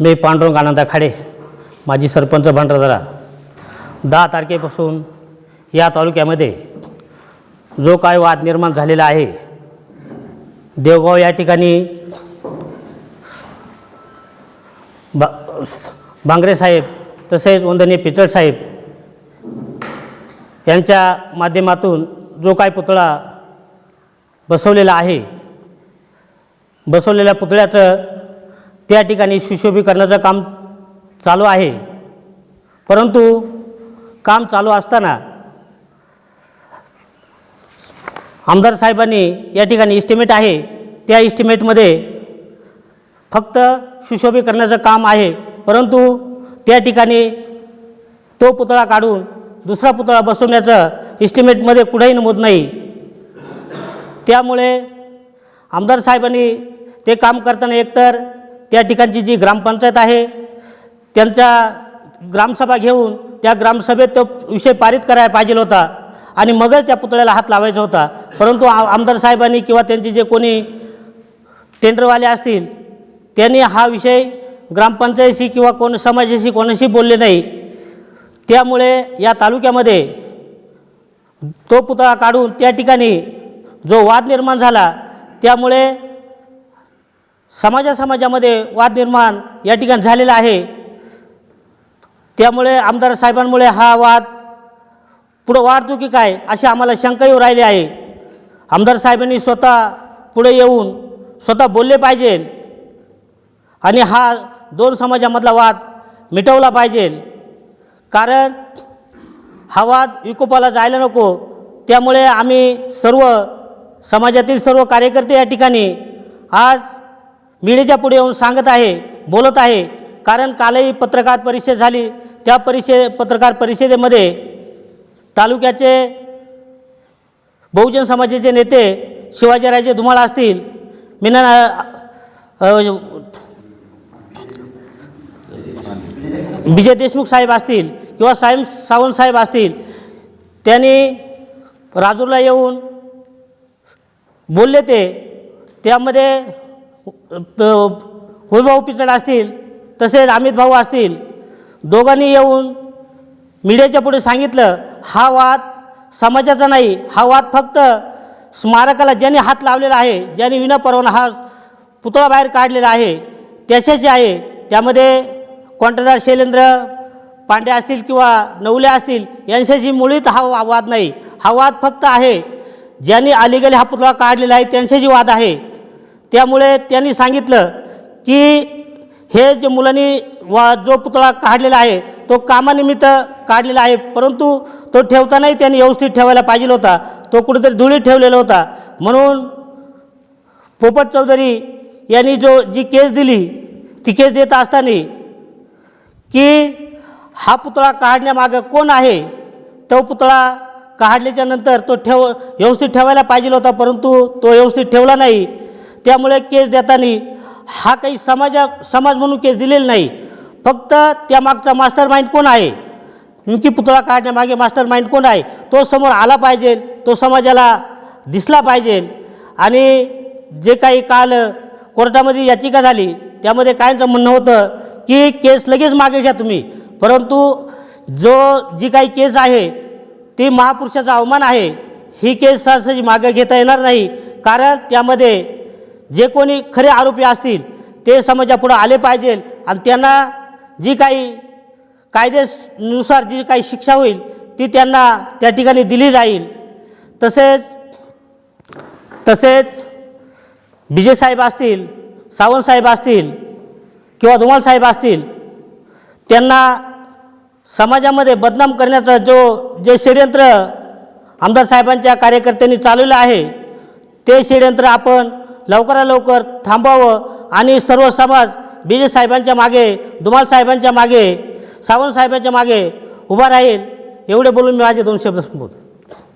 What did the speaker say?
मी पांडुरंग आनंदा खाडे माजी सरपंच भंडारदरा. दहा तारखेपासून या तालुक्यामध्ये जो काय वाद निर्माण झालेला आहे देवगाव या ठिकाणी बा बांगरे साहेब तसेच वंदनीय पिचड साहेब यांच्या माध्यमातून जो काय पुतळा बसवलेला आहे बसवलेल्या पुतळ्याचं त्या ठिकाणी सुशोभीकरणाचं काम चालू आहे. परंतु काम चालू असताना आमदार साहेबांनी या ठिकाणी इस्टिमेट आहे. त्या इस्टिमेटमध्ये फक्त सुशोभीकरणाचं काम आहे. परंतु त्या ठिकाणी तो पुतळा काढून दुसरा पुतळा बसवण्याचं इस्टिमेटमध्ये कुठेही नमूद नाही. त्यामुळे आमदार साहेबांनी ते काम करताना एकतर त्या ठिकाणची जी ग्रामपंचायत आहे त्यांचा ग्रामसभा घेऊन त्या ग्रामसभेत तो विषय पारित करायला पाहिजे होता आणि मगच त्या पुतळ्याला हात लावायचा होता. परंतु आमदार साहेबांनी किंवा त्यांचे जे कोणी टेंडरवाले असतील त्यांनी हा विषय ग्रामपंचायतीशी किंवा कोण समाजाशी कोणाशी बोलले नाही. त्यामुळे या तालुक्यामध्ये तो पुतळा काढून त्या ठिकाणी जो वाद निर्माण झाला त्यामुळे समाजा समाजामध्ये वाद निर्माण या ठिकाणी झालेला आहे. त्यामुळे आमदार साहेबांमुळे हा वाद पुढं वाढतो की काय अशी आम्हाला शंका येऊ राहिली आहे. आमदार साहेबांनी स्वतः पुढे येऊन स्वतः बोलले पाहिजे आणि हा दोन समाजामधला वाद मिटवला पाहिजे. कारण हा वाद विकोपाला जायला नको. त्यामुळे आम्ही सर्व समाजातील सर्व कार्यकर्ते या ठिकाणी आज मीडियाच्या पुढे येऊन सांगत आहे बोलत आहे. कारण कालही पत्रकार परिषद झाली. त्या परिषद पत्रकार परिषदेमध्ये तालुक्याचे बहुजन समाजाचे नेते शिवाजीराजे धुमाळ असतील मीना विजय देशमुख साहेब असतील किंवा साहेब सावंत साहेब असतील त्यांनी राजूरला येऊन बोलले ते. त्यामध्ये प- वैभव पिचड असतील तसेच अमित भाऊ असतील दोघांनी येऊन मीडियाच्या पुढे सांगितलं हा वाद समाजाचा नाही हा वाद फक्त स्मारकाला ज्यांनी हात लावलेला आहे ज्यांनी विनापरवाना हा पुतळा बाहेर काढलेला आहे त्याच्याशी आहे. त्यामध्ये कॉन्ट्रॅक्टर शैलेंद्र पांडे असतील किंवा नवले असतील यांच्याशी मुळीत हा वाद नाही. हा वाद फक्त आहे ज्यांनी अलीगली हा पुतळा काढलेला आहे त्यांच्याशी वाद आहे. त्यामुळे त्यांनी सांगितलं की हे जे मुलांनी वा जो पुतळा काढलेला आहे तो कामानिमित्त काढलेला आहे परंतु तो ठेवतानाही त्यांनी व्यवस्थित ठेवायला पाहिजे होता. तो कुठेतरी धुळीत ठेवलेला होता. म्हणून पोपट चौधरी यांनी जो जी केस दिली ती केस देत असताना की हा पुतळा काढण्यामागं कोण आहे तो पुतळा काढल्याच्या नंतर तो ठेव व्यवस्थित ठेवायला पाहिजे होता परंतु तो व्यवस्थित ठेवला नाही. त्यामुळे केस देताना हा काही समाजा समाज म्हणून केस दिलेला नाही. फक्त त्यामागचा मास्टर माइंड कोण आहे? नेमकी पुतळा काढण्यामागे मास्टर माइंड कोण आहे? तो समोर आला पाहिजे तो समाजाला दिसला पाहिजे. आणि जे काही काल कोर्टामध्ये याचिका झाली त्यामध्ये कायचं म्हणणं होतं की केस लगेच मागे घ्या तुम्ही. परंतु जो जी काही केस आहे ती महापुरुषाचा अवमान आहे ही केस सहजी मागे घेता येणार नाही. कारण त्यामध्ये जे कोणी खरे आरोपी असतील ते समाजापुढं आले पाहिजे आणि त्यांना जी काही कायदेनुसार जी काही शिक्षा होईल ती त्यांना त्या ठिकाणी दिली जाईल. तसेच तसेच विजयसाहेब असतील सावंतसाहेब असतील किंवा धुमाल साहेब असतील त्यांना समाजामध्ये बदनाम करण्याचा जो जे षडयंत्र आमदार साहेबांच्या कार्यकर्त्यांनी चालवलं आहे ते षडयंत्र आपण लवकरात लवकर थांबवावं आणि सर्व समाज बीजे साहेबांच्या मागे धुमाल साहेबांच्या मागे सावंत साहेबांच्या मागे उभा राहील. एवढे बोलून मी माझे दोन शब्द संपवतो.